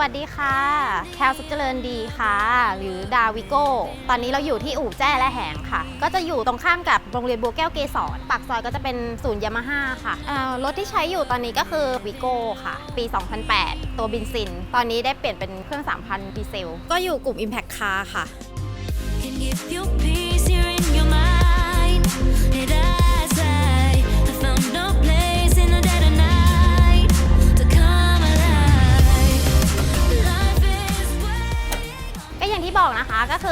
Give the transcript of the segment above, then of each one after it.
วัสดีค่ะ แคลสุขเจริญดีค่ะ หรือดาวิโก้ ตอนนี้เราอยู่ที่อู่แจ้และแหงค่ะ ก็จะอยู่ตรงข้ามกับโรงเรียนบัวแก้วเกษรปากซอยก็จะเป็นศูนย์ยามาฮ่าค่ะอ่อรถที่ใช้อยู่ตอนนี้ก็คือวิโก้ค่ะ ปี 2008 ตัวบินซิน ตอนนี้ได้เปลี่ยนเป็นเครื่อง 3,000 ดีเซล ก็อยู่กลุ่ม Impact Car ค่ะ Can give you peace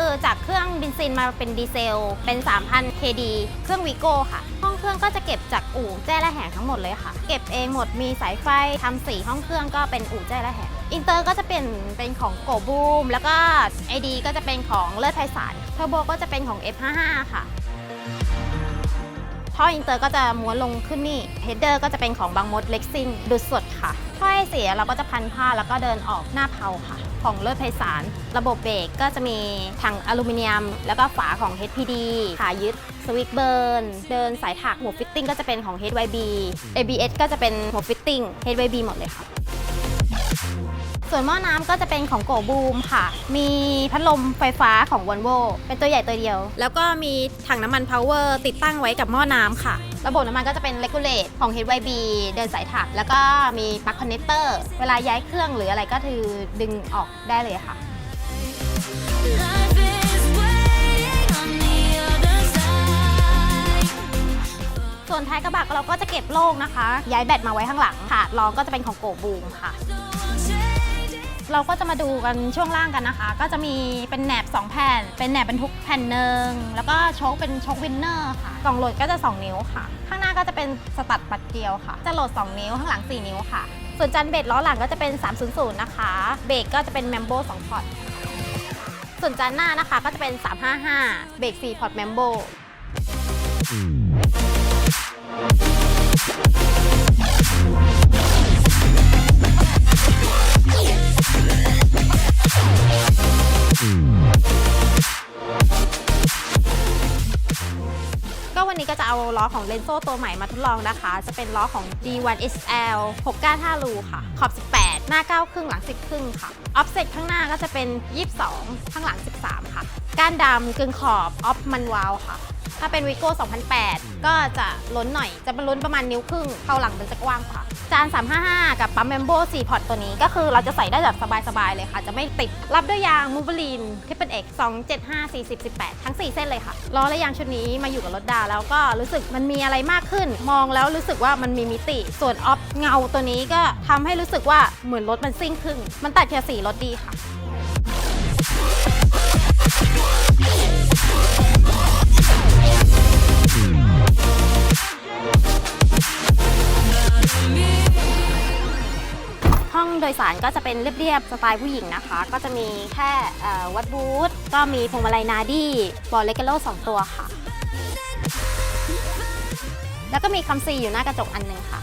คือจากเครื่องบินซินมาเป็นดีเซล เป็น 3,000 KD เครื่องวีโก้ค่ะ ห้องเครื่องก็จะเก็บจากอู่แจ้และแหงทั้งหมดเลยค่ะ เก็บเองหมดมีสายไฟทำสีห้องเครื่องก็เป็นอู่แจ้และแหงอินเตอร์ก็จะเป็นเป็นของโกบูม แล้วก็ ID ก็จะเป็นของเลิศไพศาลเทอร์โบก็จะเป็นของ F55 ค่ะท่ออินเตอร์ก็จะม้วนลงขึ้นนี่เฮดเดอร์ก็จะเป็นของบางมดเล็กซิงดูดสดค่ะท่อไอเสียเราก็จะพันผ้าแล้วก็เดินออกหน้าเพาค่ะ ของเลิศไพศาล ระบบเบรกก็จะมีถังอลูมิเนียม แล้วก็ฝาของ HPD ขายึดสวิกเบิร์น เดินสายถักหัวฟิตติ้งก็จะเป็นของ HYB ABS ก็จะเป็นหัวฟิตติ้ง HYB หมดเลยค่ะส่วนหม้อน้ำก็จะเป็นของโกบูมค่ะ มีพัดลมไฟฟ้าของว o l v o เป็นตัวใหญ่ตัวเดียว แล้วก็มีถังน้ำมันพาวเวอร์ติดตั้งไว้กับหม้อน้ำค่ะ ระบบน้ำมันก็จะเป็น Regulate ของ HYB เดินสายถัก แล้วก็มีปลั๊กคอนเนคเตอร์เวลาย้ายเครื่องหรืออะไรก็คือดึงออกได้เลยค่ะ Life is waiting on the other side. ส่วนท้ายกระบะเราก็จะเก็บโล่งนะคะ ย้ายแบตมาไว้ข้างหลังค่ะรองก็จะเป็นของโกบูมค่ะ เราก็จะมาดูกันช่วงล่างกันนะคะ ก็จะมีเป็นแหนบ 2 แผ่น เป็นแหนบบรรทุกแผ่นหนึ่งแล้วก็โชคเป็นโชควินเนอร์ค่ะ กล่องโหลดก็จะ 2 นิ้วค่ะ ข้างหน้าก็จะเป็นสตัดปัดเกลียวค่ะ จะโหลด 2 นิ้วข้างหลัง 4 นิ้วค่ะ ส่วนจันเบรกล้อหลังก็จะเป็น 300 นะคะ เบรกก็จะเป็นแมมโบ2พอร์ตส่วนจานหน้านะคะก็จะเป็น 355 เบรก4พอร์ตแมมโบ เอาล้อของเลนโซตัวใหม่มาทดลองนะคะ จะเป็นล้อของ D1SL 6ก้าน5รูค่ะ ขอบ 18 หน้า 9 ครึ่งหลัง 10 ครึ่งค่ะ ออฟเซ็ตข้างหน้าก็จะเป็น 22 ข้างหลัง 13 ค่ะ ก้านดำกึ่งขอบออฟมันวาวค่ะ ถ้าเป็นวิโก้2008 ก็จะล้นหน่อย จะเป็นล้นประมาณนิ้วครึ่งเข้าหลังมันจะกว้างกว่า จาน 355 กับปั๊มเมมโบ4พอร์ตตัวนี้ ก็คือเราจะใส่ได้แบบสบาย ๆ เลยค่ะ จะไม่ติด รับด้วยยางมูเบลีนที่เป็นเอก275 40 18 ทั้ง 4 เส้นเลยค่ะล้อและยางชุดนี้มาอยู่กับรถดา แล้วก็รู้สึกมันมีอะไรมากขึ้น มองแล้วรู้สึกว่ามันมีมิติ ส่วนออฟเงาตัวนี้ก็ทำให้รู้สึกว่าเหมือนรถมันซิ่งขึ้น มันตัดเทียสีรถดีค่ะห้อง ยสารก็จะเป็นเรียบๆสไตล์ผู้หญิงนะคะ ก็จะมีแค่วัดบูธก็มีพวงมาลัยนาดี้บอลเลกโลสองตัวค่ะ แล้วก็มีคำซีอยู่หน้ากระจกอันหนึงค่ะ